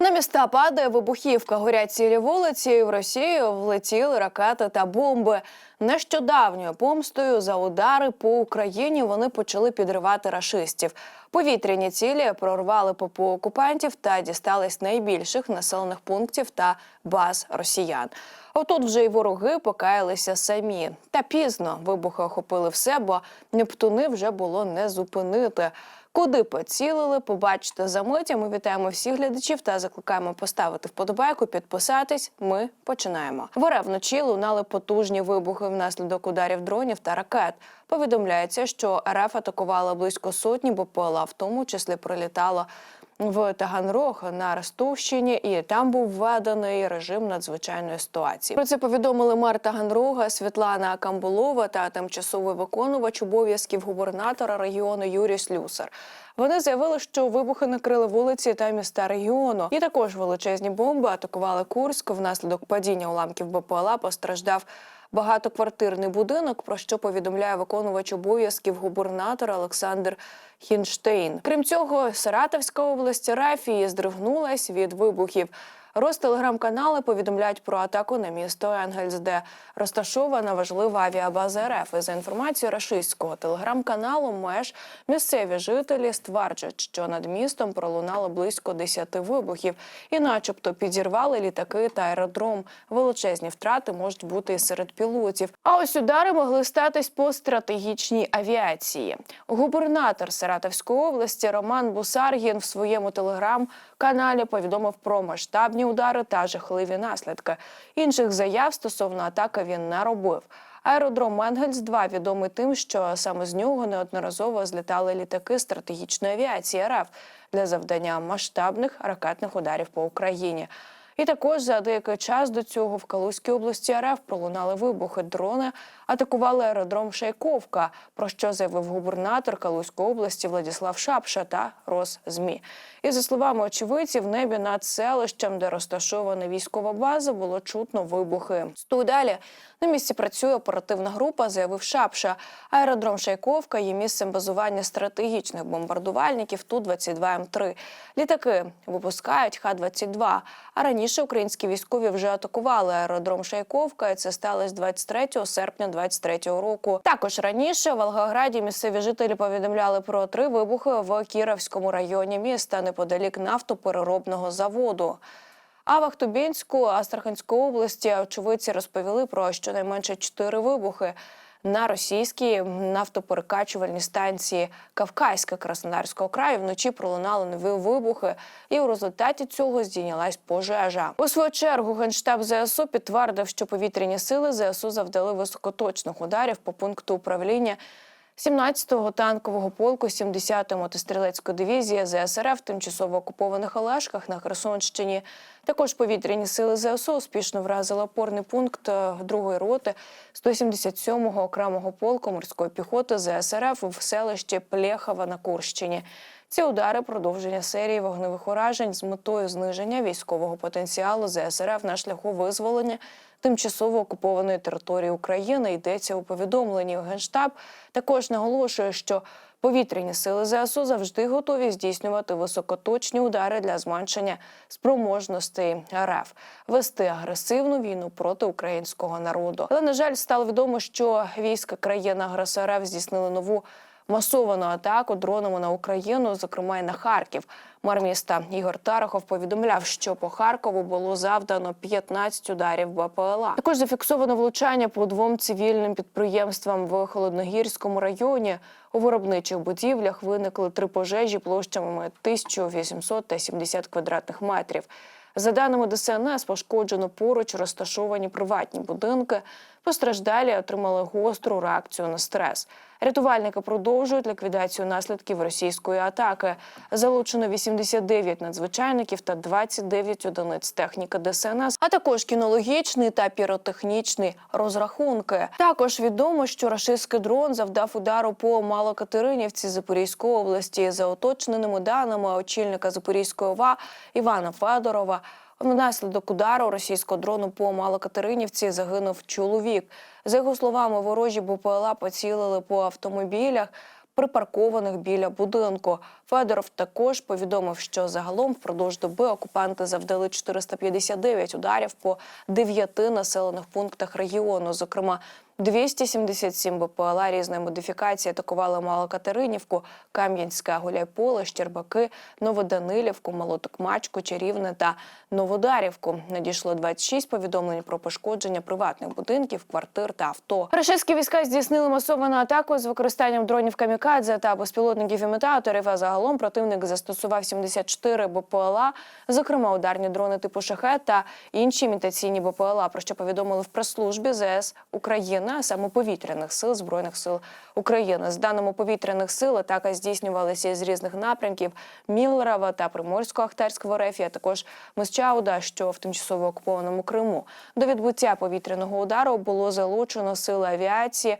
На міста падає вибухівка, горять цілі вулиці. і В Росію влетіли ракети та бомби. Нещодавньою помстою за удари по Україні вони почали підривати рашистів. Повітряні цілі прорвали ППО окупантів та дістались найбільших населених пунктів та баз росіян. Отут вже й вороги покаялися самі. Та пізно вибухи охопили все, бо Нептуни вже було не зупинити. Куди поцілили, побачите за миті. Ми вітаємо всіх глядачів та закликаємо поставити вподобайку, підписатись. Ми починаємо. В РФ вночі лунали потужні вибухи внаслідок ударів дронів та ракет. Повідомляється, що РФ атакувала близько сотні БПЛА, в тому числі прилітало в Таганрог на Ростовщині, і там був введений режим надзвичайної ситуації. Про це повідомили мер Таганрога Світлана Камбулова та тимчасовий виконувач обов'язків губернатора регіону Юрій Слюсар. Вони заявили, що вибухи накрили вулиці та міста регіону. І також величезні бомби атакували Курськ. Внаслідок падіння уламків БПЛА постраждав багатоквартирний будинок, про що повідомляє виконувач обов'язків губернатора Олександр Хінштейн. Крім цього, Саратовська область Рафії здригнулась від вибухів. Ростелеграм-канали повідомляють про атаку на місто Енгельс, де розташована важлива авіабаза РФ. І за інформацією рашистського телеграм-каналу МЕЖ місцеві жителі стверджують, що над містом пролунало близько 10 вибухів, і, начебто, підірвали літаки та аеродром. Величезні втрати можуть бути і серед пілотів. А ось удари могли статись по стратегічній авіації. Губернатор Саратовської області Роман Бусаргін в своєму телеграм-каналі повідомив про масштабні удари та жахливі наслідки. Інших заяв стосовно атаки він не робив. Аеродром Менгельс 2 відомий тим, що саме з нього неодноразово злітали літаки стратегічної авіації РФ для завдання масштабних ракетних ударів по Україні. І також за деякий час до цього в Калузькій області РФ пролунали вибухи. Дрони атакували аеродром Шайковка, про що заявив губернатор Калузької області Владіслав Шапша та Росзмі. І за словами очевидців, в небі над селищем, де розташована військова база, було чутно вибухи. Стуй далі на місці працює оперативна група, заявив Шапша. Аеродром Шайковка є місцем базування стратегічних бомбардувальників Ту 22 М 3 Літаки випускають Х-22. А раніше українські військові вже атакували аеродром Шайковка. і Це сталося 23 серпня 23 року. Також раніше в Волгограді місцеві жителі повідомляли про три вибухи в Кіровському районі міста неподалік нафтопереробного заводу. А в Ахтубінську Астраханської області очевидці розповіли про щонайменше чотири вибухи на російській нафтоперекачувальній станції Кавказька Краснодарського краю. Вночі пролунали нові вибухи, і у результаті цього здійнялась пожежа. У свою чергу генштаб ЗСУ підтвердив, що повітряні сили ЗСУ завдали високоточних ударів по пункту управління. 17-го танкового полку 70-ї мотострілецької дивізії ЗСРФ в тимчасово окупованих Олешках на Херсонщині. Також повітряні сили ЗСУ успішно вразили опорний пункт е, другої роти 177-го окремого полку морської піхоти ЗСРФ в селищі Плєхова на Курщині. Ці удари продовження серії вогневих уражень з метою зниження військового потенціалу ЗСРФ на шляху визволення тимчасово окупованої території України. Йдеться у повідомленні. Генштаб також наголошує, що повітряні сили ЗСУ завжди готові здійснювати високоточні удари для зменшення спроможностей РФ, вести агресивну війну проти українського народу. Але на жаль, стало відомо, що війська країни агресора здійснили нову масовану атаку дронами на Україну, зокрема й на Харків. Мер міста Ігор Тарахов повідомляв, що по Харкову було завдано 15 ударів БПЛА. Також зафіксовано влучання по двом цивільним підприємствам в Холодногірському районі. У виробничих будівлях виникли три пожежі площами 1800 та 70 квадратних метрів. За даними ДСНС, пошкоджено поруч розташовані приватні будинки. Постраждалі отримали гостру реакцію на стрес. Рятувальники продовжують ліквідацію наслідків російської атаки. Залучено 89 надзвичайників та 29 одиниць техніки ДСНС, а також кінологічний та піротехнічний розрахунки. Також відомо, що рашистський дрон завдав удару по Малокатеринівці Запорізької області. За уточненими даними очільника Запорізької ОВА Івана Федорова. Внаслідок удару російського дрону по Малокатеринівці загинув чоловік. За його словами, ворожі БПЛА поцілили по автомобілях. припаркованих біля будинку. Федоров також повідомив, що загалом впродовж доби окупанти завдали 459 ударів по дев'яти населених пунктах регіону. Зокрема, 277 БПЛА різної модифікації атакували Малокатеринівку, Кам'янське, Гуляйполе, Щербаки, Новоданилівку, Малотокмачку, Чарівне та Новодарівку. Надійшло 26 повідомлень про пошкодження приватних будинків, квартир та авто. Рашистські війська здійснили масовану атаку з використанням дронів камікадзе та безпілотників імітаторів. А загалом противник застосував 74 БПЛА, зокрема ударні дрони типу шахет та інші імітаційні БПЛА, про що повідомили в прес-службі ЗС України, а саме повітряних сил збройних сил України. З даними повітряних сил, атака здійснювалася з різних напрямків Міллерова та Приморсько-Ахтарського РФ, а також Мисчауда, що в тимчасово окупованому Криму. До відбуття повітряного удару було залучено сили авіації.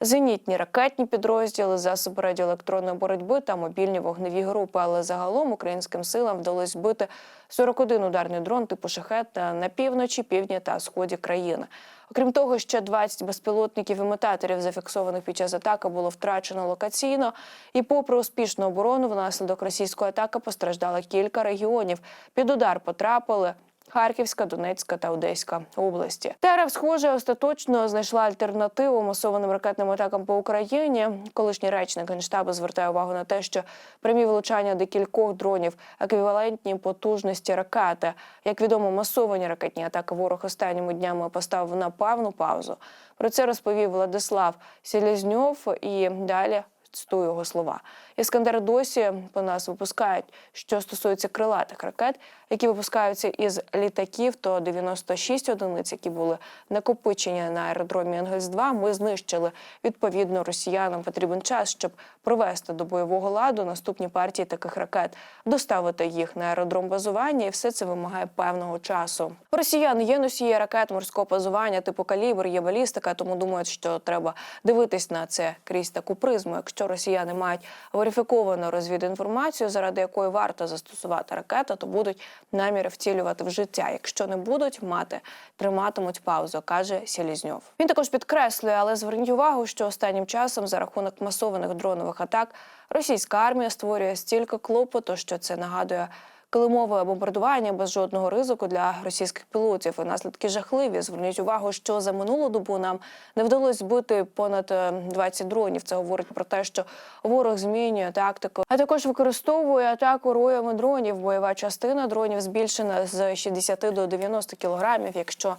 Зенітні ракетні підрозділи, засоби радіоелектронної боротьби та мобільні вогневі групи. Але загалом українським силам вдалося збити 41 ударний дрон типу шахет на півночі, півдні та сході країни. Окрім того, ще 20 безпілотників і метаторів, зафіксованих під час атаки, було втрачено локаційно. І, попри успішну оборону, внаслідок російської атаки постраждало кілька регіонів. Під удар потрапили. Харківська, Донецька та Одеська області. ТРФ, схоже, остаточно знайшла альтернативу масованим ракетним атакам по Україні. Колишній речник генштабу звертає увагу на те, що прямі влучання декількох дронів еквівалентні потужності ракети. Як відомо, масовані ракетні атаки ворог останніми днями поставив на певну паузу. Про це розповів Владислав Селезньов і далі. Цитую його слова. Іскандер досі по нас випускають. Що стосується крилатих ракет, які випускаються із літаків, то 96 одиниць, які були накопичені на аеродромі Енгельс-2, ми знищили. Відповідно, росіянам потрібен час, щоб привести до бойового ладу наступні партії таких ракет, доставити їх на аеродром базування, і все це вимагає певного часу. У росіян є носії ракет морського базування, типу калібр, є балістика, тому думають, що треба дивитись на це крізь таку призму. Якщо росіяни мають верифіковану розвідінформацію, заради якої варто застосувати ракету, то будуть наміри втілювати в життя. Якщо не будуть мати, триматимуть паузу, каже Селізньов. Він також підкреслює, але зверніть увагу, що останнім часом за рахунок масованих дронових атак російська армія створює стільки клопоту, що це нагадує. Килимове бомбардування без жодного ризику для російських пілотів. І наслідки жахливі. Зверніть увагу, що за минулу добу нам не вдалося збити понад е, 20 дронів. Це говорить про те, що ворог змінює тактику, а також використовує атаку роями дронів. Бойова частина дронів збільшена з 60 до 90 кілограмів. Якщо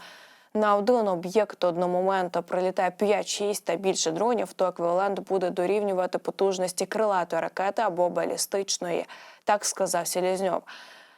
на один об'єкт одномоментно прилітає 5-6 та більше дронів, то еквівалент буде дорівнювати потужності крилатої ракети або балістичної, так сказав Селізньов.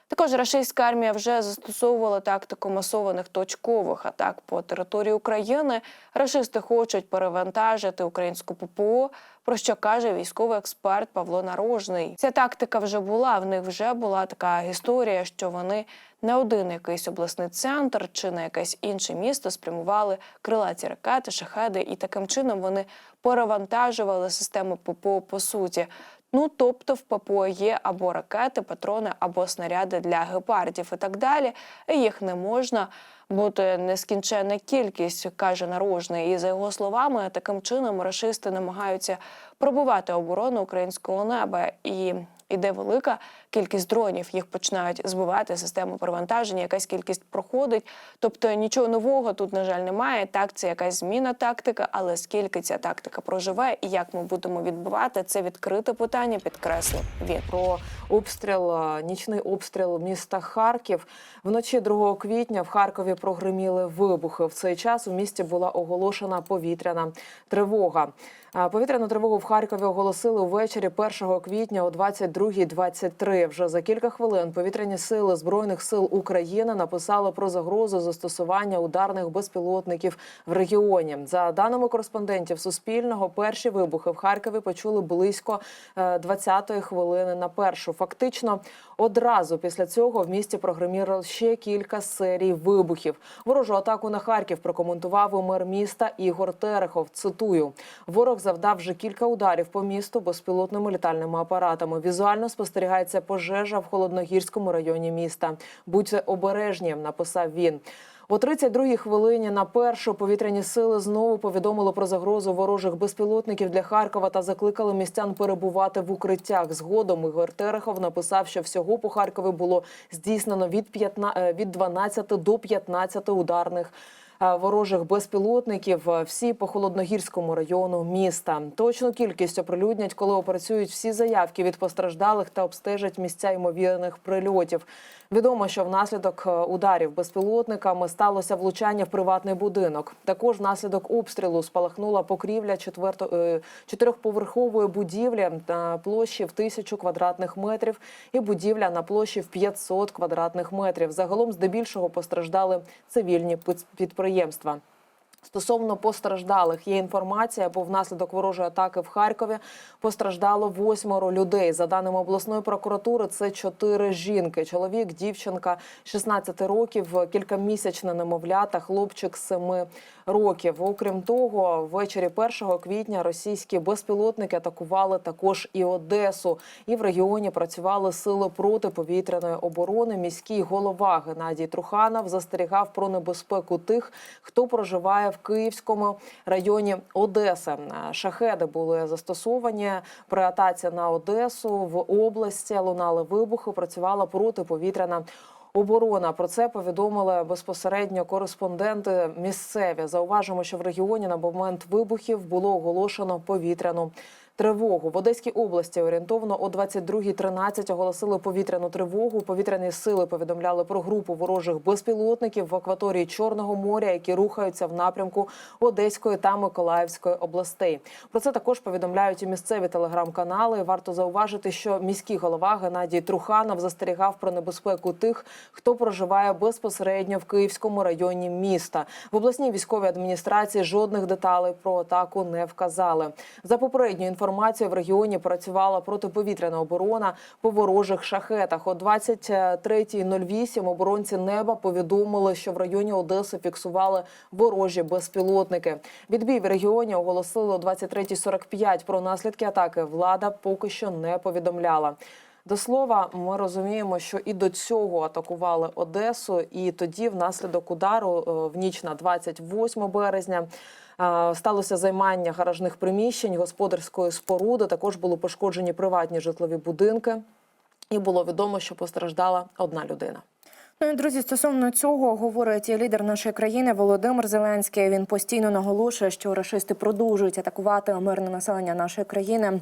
Також рашистська армія вже застосовувала тактику масованих точкових атак по території України. Рашисти хочуть перевантажити українську ППО, про що каже військовий експерт Павло Нарожний. Ця тактика вже була. В них вже була така історія, що вони на один якийсь обласний центр чи на якесь інше місто спрямували крилаті ракети, шахеди, і таким чином вони перевантажували систему ППО по суті. Ну, тобто в ППО є або ракети, патрони, або снаряди для гепардів і так далі. І їх не можна бути нескінченна кількість, каже Нарожний. І за його словами, таким чином рашисти намагаються пробувати оборону українського неба і. Іде велика кількість дронів, їх починають збивати систему перевантаження, якась кількість проходить. Тобто нічого нового тут, на жаль, немає. Так, це якась зміна тактики, але скільки ця тактика проживе і як ми будемо відбивати, це відкрите питання, підкреслив він. про обстріл, е, нічний обстріл міста Харків. Вночі 2 квітня в Харкові прогреміли вибухи. В цей час у місті була оголошена повітряна тривога. Е, Повітряну тривогу в Харкові оголосили увечері 1 квітня о 22.23. Вже за кілька хвилин повітряні сили збройних сил України написали про загрозу застосування ударних безпілотників в регіоні. За даними кореспондентів Суспільного, перші вибухи в Харкові почули близько е, 20-ї хвилини на першу. Фактично одразу після цього в місті прогреміло ще кілька серій вибухів. Ворожу атаку на Харків прокоментував мер міста Ігор Терехов. Цитую: ворог завдав вже кілька ударів по місту безпілотними літальними апаратами. Візуально спостерігається пожежа в холодногірському районі міста. Будьте обережні, написав він. О 32-й хвилині на першу повітряні сили знову повідомили про загрозу ворожих безпілотників для Харкова та закликали містян перебувати в укриттях. Згодом Ігор Терехов написав, що всього по Харкові було здійснено від 15, е, 12 до 15 ударних. Е, Ворожих безпілотників е, всі по холодногірському району міста. Точну кількість оприлюднять, коли опрацюють всі заявки від постраждалих та обстежать місця ймовірних прильотів. Відомо, що внаслідок е, ударів безпілотниками сталося влучання в приватний будинок. Також внаслідок обстрілу спалахнула покрівля е, чотирьохповерхової будівлі на площі в тисячу квадратних метрів і будівля на площі в 500 квадратних метрів. Загалом, здебільшого, постраждали цивільні підприємства. Стосовно постраждалих є інформація, бо внаслідок ворожої атаки в Харкові постраждало восьмеро людей. За даними обласної прокуратури, це чотири жінки: чоловік, дівчинка 16 років, кількамісячне немовля та хлопчик 7 років. Окрім того, ввечері 1 квітня російські безпілотники атакували також і Одесу. І в регіоні працювали сили протиповітряної оборони. Міський голова Геннадій Труханов застерігав про небезпеку тих, хто проживає в Київському районі Одеси. Шахеди були застосовані при атаці на Одесу в області. Лунали вибухи. Працювала протиповітряна. Оборона про це повідомили безпосередньо кореспонденти місцеві. Зауважимо, що в регіоні на момент вибухів було оголошено повітряну тривогу. В Одеській області орієнтовно о 22.13 оголосили повітряну тривогу. Повітряні сили повідомляли про групу ворожих безпілотників в акваторії Чорного моря, які рухаються в напрямку Одеської та Миколаївської областей. Про це також повідомляють і місцеві телеграм-канали. Варто зауважити, що міський голова Геннадій Труханов застерігав про небезпеку тих, хто проживає безпосередньо в Київському районі міста. В обласній військовій адміністрації жодних деталей про атаку не вказали. За попередньою інформацією, в регіоні працювала протиповітряна оборона по ворожих шахетах. О 23.08 оборонці неба повідомили, що в районі Одеси фіксували ворожі безпілотники. Відбій в регіоні оголосили о 23.45. Про наслідки атаки влада поки що не повідомляла. До слова, ми розуміємо, що і до цього атакували Одесу, і тоді, внаслідок удару е, в ніч на 28 березня. Сталося займання гаражних приміщень, господарської споруди. Також були пошкоджені приватні житлові будинки, і було відомо, що постраждала одна людина. Ну і друзі, стосовно цього говорить лідер нашої країни Володимир Зеленський. Він постійно наголошує, що рашисти продовжують атакувати мирне населення нашої країни.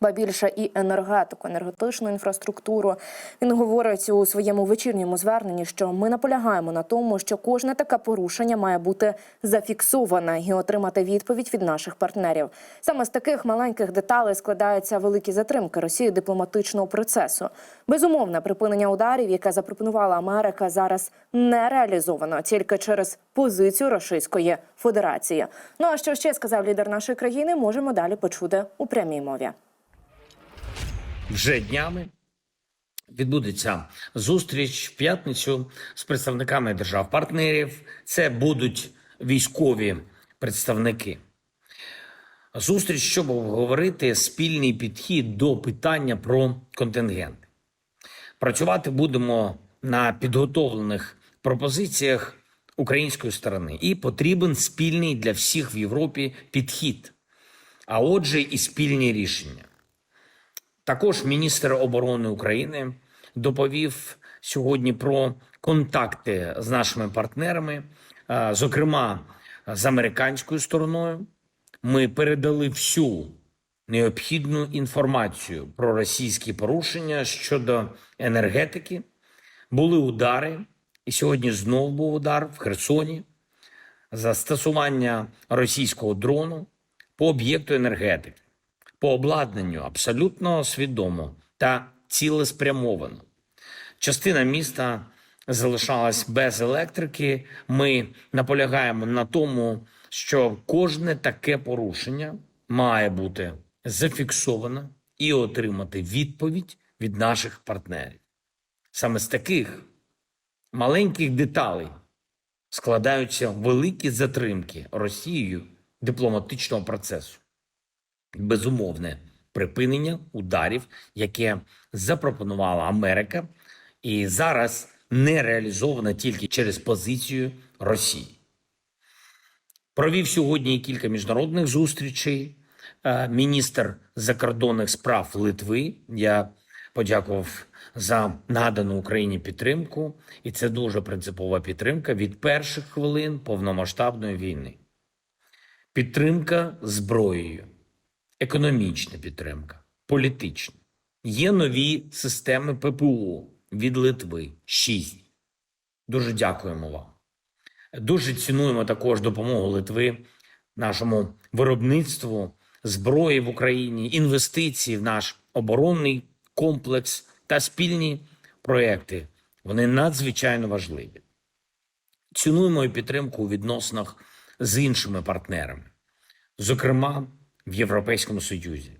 Ба більше і енергетику, енергетичну інфраструктуру. Він говорить у своєму вечірньому зверненні, що ми наполягаємо на тому, що кожне таке порушення має бути зафіксоване і отримати відповідь від наших партнерів. Саме з таких маленьких деталей складаються великі затримки Росії дипломатичного процесу. Безумовне припинення ударів, яке запропонувала Америка, зараз не реалізовано тільки через позицію Російської Федерації. Ну а що ще сказав лідер нашої країни, можемо далі почути у прямій мові. Вже днями відбудеться зустріч в п'ятницю з представниками держав-партнерів. Це будуть військові представники. Зустріч, щоб обговорити спільний підхід до питання про контингенти. Працювати будемо на підготовлених пропозиціях української сторони, і потрібен спільний для всіх в Європі підхід, а отже, і спільні рішення. Також міністр оборони України доповів сьогодні про контакти з нашими партнерами, е, зокрема з американською стороною. Ми передали всю необхідну інформацію про російські порушення щодо енергетики. Були удари, і сьогодні знов був удар в Херсоні застосування російського дрону по об'єкту енергетики по обладнанню абсолютно свідомо та цілеспрямовано. Частина міста залишалась без електрики. Ми наполягаємо на тому, що кожне таке порушення має бути зафіксовано і отримати відповідь від наших партнерів. Саме з таких маленьких деталей складаються великі затримки Росією дипломатичного процесу безумовне припинення ударів, яке запропонувала Америка, і зараз не реалізована тільки через позицію Росії. Провів сьогодні кілька міжнародних зустрічей. Е, Міністр закордонних справ Литви. Я подякував за надану Україні підтримку, і це дуже принципова підтримка від перших хвилин повномасштабної війни. Підтримка зброєю, економічна підтримка, політична. Є нові системи ППО від Литви. Шість. Дуже дякуємо вам. Дуже цінуємо також допомогу Литви нашому виробництву зброї в Україні, інвестиції в наш оборонний комплекс та спільні проекти. Вони надзвичайно важливі. Цінуємо і підтримку у відносинах з іншими партнерами, зокрема в Європейському Союзі.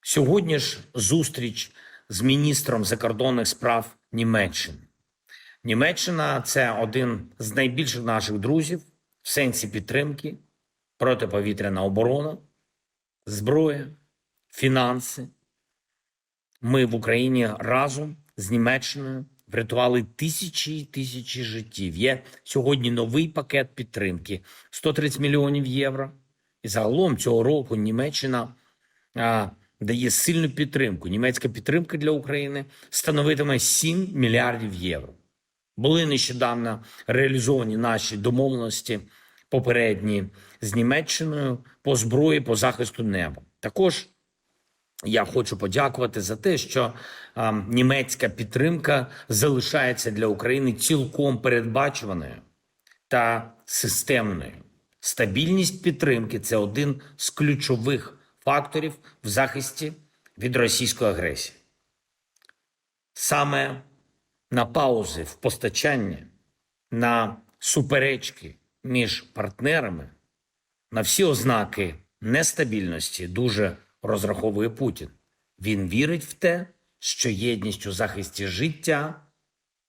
Сьогодні ж зустріч з міністром закордонних справ Німеччини. Німеччина це один з найбільших наших друзів в сенсі підтримки, протиповітряна оборона, зброя, фінанси. Ми в Україні разом з Німеччиною врятували тисячі і тисячі життів. Є сьогодні новий пакет підтримки 130 мільйонів євро. І загалом цього року Німеччина а, дає сильну підтримку. Німецька підтримка для України становитиме 7 мільярдів євро. Були нещодавно реалізовані наші домовленості попередні з Німеччиною по зброї по захисту неба. Також я хочу подякувати за те, що а, німецька підтримка залишається для України цілком передбачуваною та системною. Стабільність підтримки це один з ключових факторів в захисті від російської агресії. Саме на паузи в постачанні, на суперечки між партнерами, на всі ознаки нестабільності дуже розраховує Путін. Він вірить в те, що єдність у захисті життя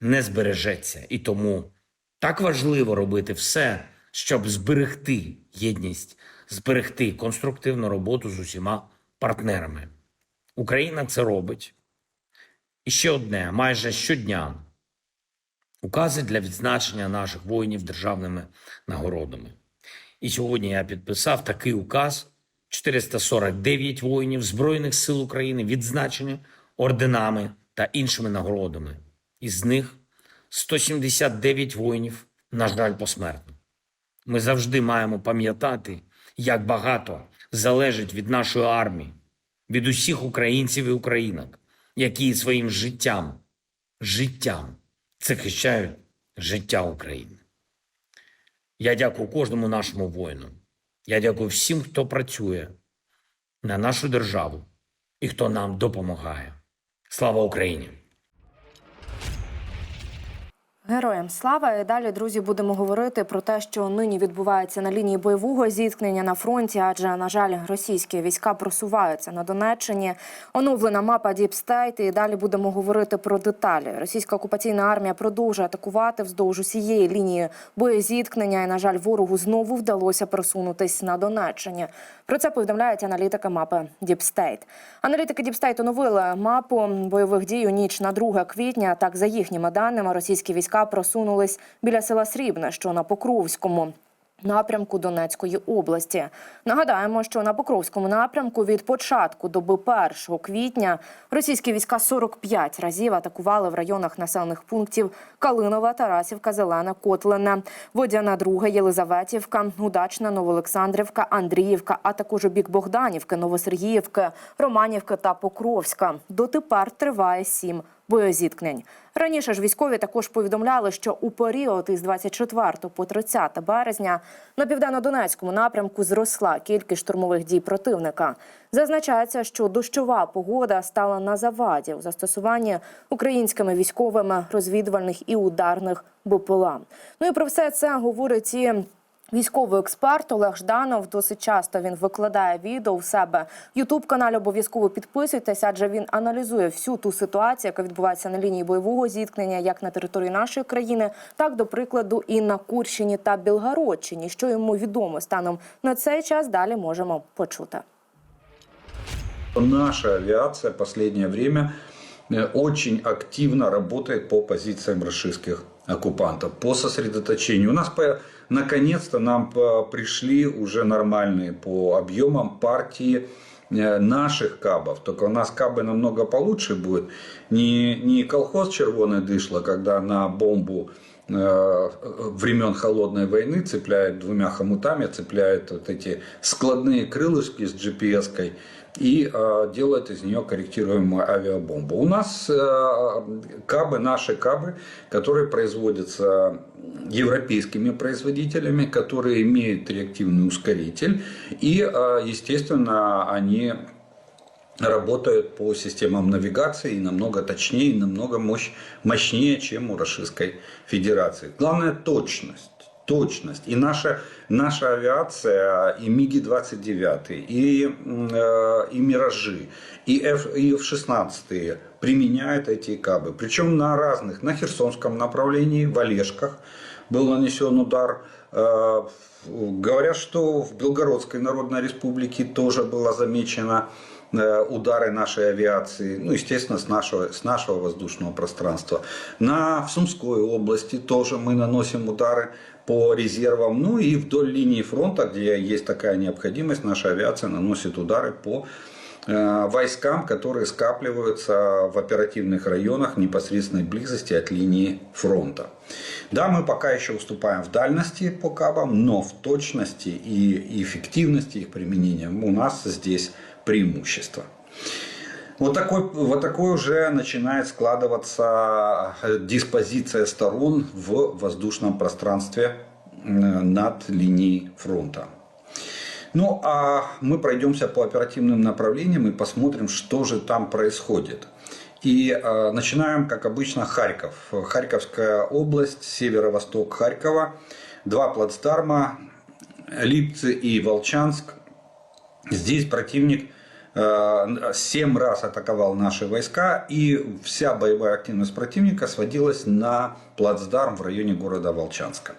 не збережеться, і тому так важливо робити все, щоб зберегти єдність, зберегти конструктивну роботу з усіма партнерами. Україна це робить. І ще одне, майже щодня укази для відзначення наших воїнів державними нагородами. І сьогодні я підписав такий указ: 449 воїнів Збройних сил України відзначені орденами та іншими нагородами. Із них 179 воїнів, на жаль, посмертно. Ми завжди маємо пам'ятати, як багато залежить від нашої армії, від усіх українців і українок, які своїм життям, життям захищають життя України. Я дякую кожному нашому воїну. Я дякую всім, хто працює на нашу державу і хто нам допомагає. Слава Україні! Героям слава і далі, друзі, будемо говорити про те, що нині відбувається на лінії бойового зіткнення на фронті, адже на жаль, російські війська просуваються на Донеччині. Оновлена мапа Діпстейт. І далі будемо говорити про деталі. Російська окупаційна армія продовжує атакувати вздовж усієї лінії боєзіткнення. І на жаль, ворогу знову вдалося просунутись на Донеччині. Про це повідомляють аналітики мапи Діпстейт. Аналітики Діпстейт оновили мапу бойових дій у ніч на 2 квітня. Так, за їхніми даними, російські війська просунулись біля села Срібне, що на Покровському. Напрямку Донецької області нагадаємо, що на Покровському напрямку від початку доби 1 квітня російські війська 45 разів атакували в районах населених пунктів Калинова, Тарасівка, Зелена, Котлина, Водяна, Друга, Єлизаветівка, Удачна, Новоолександрівка, Андріївка, а також бік Богданівки, Новосергіївки, Романівки та Покровська. Дотепер триває сім боєзіткнень. Раніше ж військові також повідомляли, що у період із 24 по 30 березня на південно-донецькому напрямку зросла кількість штурмових дій противника. Зазначається, що дощова погода стала на заваді у застосуванні українськими військовими розвідувальних і ударних БПЛА. Ну і про все це говорить і Військовий експерт Олег Жданов досить часто він викладає відео в себе Ютуб каналі. Обов'язково підписуйтесь, адже він аналізує всю ту ситуацію, яка відбувається на лінії бойового зіткнення, як на території нашої країни, так до прикладу, і на Курщині та Білгородщині. Що йому відомо станом на цей час, далі можемо почути. Наша авиация в время э, очень активно работает по позициям российских оккупантов, по сосредоточению. У нас по- наконец-то нам по- пришли уже нормальные по объемам партии э, наших кабов. Только у нас кабы намного получше будет. Не, не колхоз червоное дышло, когда на бомбу э, времен холодной войны цепляет двумя хомутами, цепляет вот эти складные крылышки с GPS-кой и э, делает из нее корректируемую авиабомбу. У нас э, кабы, наши кабы, которые производятся европейскими производителями, которые имеют реактивный ускоритель и, э, естественно, они работают по системам навигации и намного точнее, намного мощь, мощнее, чем у Российской Федерации. Главное точность. Точность. И наша, наша авиация, и МиГи-29, и, э, и Миражи, и, F, и F-16 применяют эти кабы. Причем на разных, на Херсонском направлении, в Олежках был нанесен удар. Э, Говорят, что в Белгородской Народной Республике тоже было замечено э, удары нашей авиации, ну, естественно, с нашего, с нашего воздушного пространства. На, в Сумской области тоже мы наносим удары по резервам. Ну и вдоль линии фронта, где есть такая необходимость, наша авиация наносит удары по э, войскам, которые скапливаются в оперативных районах непосредственной близости от линии фронта. Да, мы пока еще уступаем в дальности по кабам, но в точности и эффективности их применения у нас здесь преимущество. Вот такой, вот такой уже начинает складываться э, диспозиция сторон в воздушном пространстве над линией фронта. Ну, а мы пройдемся по оперативным направлениям и посмотрим, что же там происходит. И э, начинаем, как обычно, Харьков. Харьковская область, северо-восток Харькова. Два плацдарма, Липцы и Волчанск. Здесь противник э, семь раз атаковал наши войска, и вся боевая активность противника сводилась на плацдарм в районе города Волчанска.